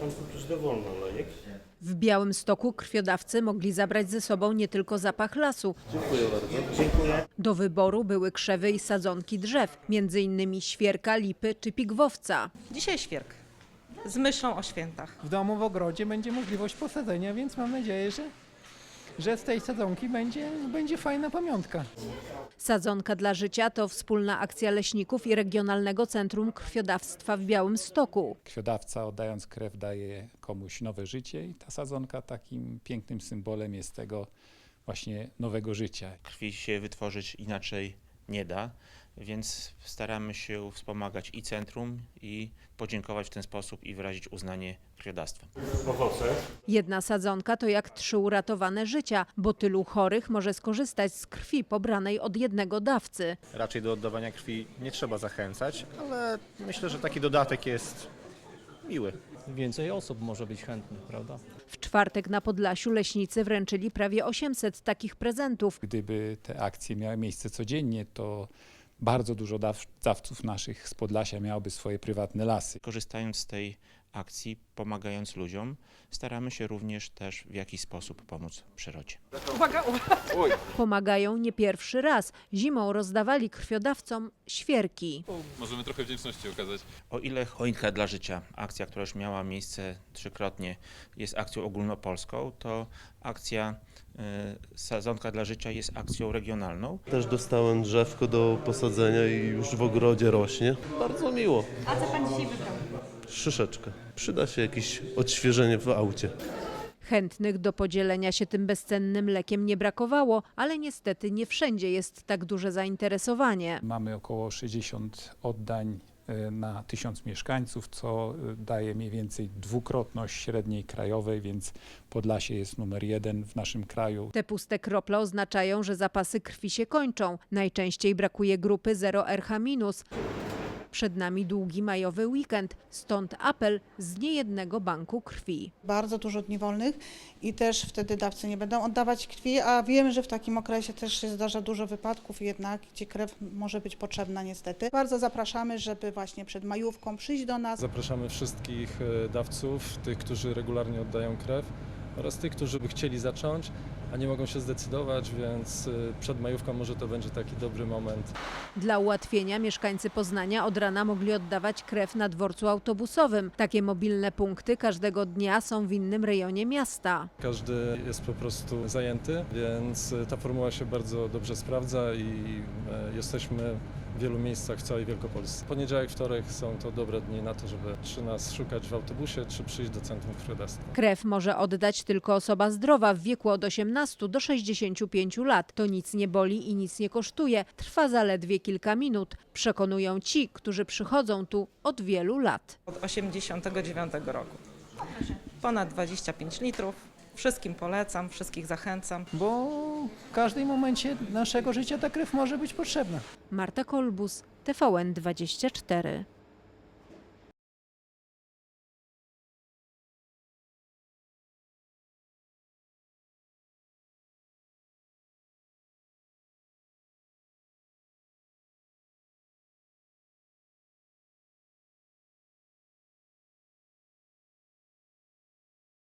pan prostu dowolny olejek. W Białym Stoku krwiodawcy mogli zabrać ze sobą nie tylko zapach lasu. Dziękuję. Do wyboru były krzewy i sadzonki drzew, m.in. świerka, lipy czy pigwowca. Dzisiaj świerk. Z myślą o świętach. w domu w ogrodzie będzie możliwość posadzenia, więc mam nadzieję, że, że z tej sadzonki będzie, będzie fajna pamiątka. Sadzonka dla życia to wspólna akcja leśników i Regionalnego Centrum Krwiodawstwa w Białym Stoku. Krwiodawca oddając krew daje komuś nowe życie i ta sadzonka takim pięknym symbolem jest tego właśnie nowego życia. krwi się wytworzyć inaczej nie da, więc staramy się wspomagać i centrum, i podziękować w ten sposób i wyrazić uznanie krwiodawstwem. Owoce. Jedna sadzonka to jak trzy uratowane życia, bo tylu chorych może skorzystać z krwi pobranej od jednego dawcy. Raczej do oddawania krwi nie trzeba zachęcać, ale myślę, że taki dodatek jest miły. Więcej osób może być chętnych, prawda? W czwartek na Podlasiu leśnicy wręczyli prawie 800 takich prezentów. Gdyby te akcje miały miejsce codziennie, to bardzo dużo daw- dawców naszych z Podlasia miałoby swoje prywatne lasy. Korzystając z tej akcji, pomagając ludziom, staramy się również też w jakiś sposób pomóc przyrodzie. Pomagają nie pierwszy raz. Zimą rozdawali krwiodawcom świerki. Możemy trochę wdzięczności okazać. O ile Choinka dla Życia, akcja, która już miała miejsce trzykrotnie, jest akcją ogólnopolską, to akcja y, Sadzonka dla Życia jest akcją regionalną. Też dostałem drzewko do posadzenia i już w ogrodzie rośnie. Bardzo miło. A co pan dzisiaj wybrał? Szyszeczkę. Przyda się jakieś odświeżenie w aucie. Chętnych do podzielenia się tym bezcennym lekiem nie brakowało, ale niestety nie wszędzie jest tak duże zainteresowanie. Mamy około 60 oddań e, na tysiąc mieszkańców, co e, daje mniej więcej dwukrotność średniej krajowej, więc Podlasie jest numer jeden w naszym kraju. Te puste krople oznaczają, że zapasy krwi się kończą. Najczęściej brakuje grupy 0RH-. Przed nami długi majowy weekend, stąd apel z niejednego banku krwi. bardzo dużo dni wolnych i też wtedy dawcy nie będą oddawać krwi, a wiemy, że w takim okresie też się zdarza dużo wypadków jednak, gdzie krew może być potrzebna niestety. Bardzo zapraszamy, żeby właśnie przed majówką przyjść do nas. Zapraszamy wszystkich e, dawców, tych, którzy regularnie oddają krew oraz tych, którzy by chcieli zacząć, a nie mogą się zdecydować, więc e, przed majówką może to będzie taki dobry moment. Dla ułatwienia mieszkańcy Poznania od rana mogli oddawać krew na dworcu autobusowym. Takie mobilne punkty każdego dnia są w innym rejonie miasta. Każdy jest po prostu zajęty, więc e, ta formuła się bardzo dobrze sprawdza i e, jesteśmy w wielu miejscach w całej Wielkopolsce. Poniedziałek, wtorek są to dobre dni na to, żeby czy nas szukać w autobusie, czy przyjść do Centrum Krwiodawstwa. Krew może oddać tylko osoba zdrowa w wieku od 18 do 65 lat. To nic nie boli i nic nie kosztuje. Trwa zaledwie kilka minut. Przekonują ci, którzy przychodzą tu od wielu lat. Od 89 roku. Ponad 25 litrów. Wszystkim polecam, wszystkich zachęcam. Bo w każdym momencie naszego życia ta krew może być potrzebna. Marta Kolbus, TVN 24.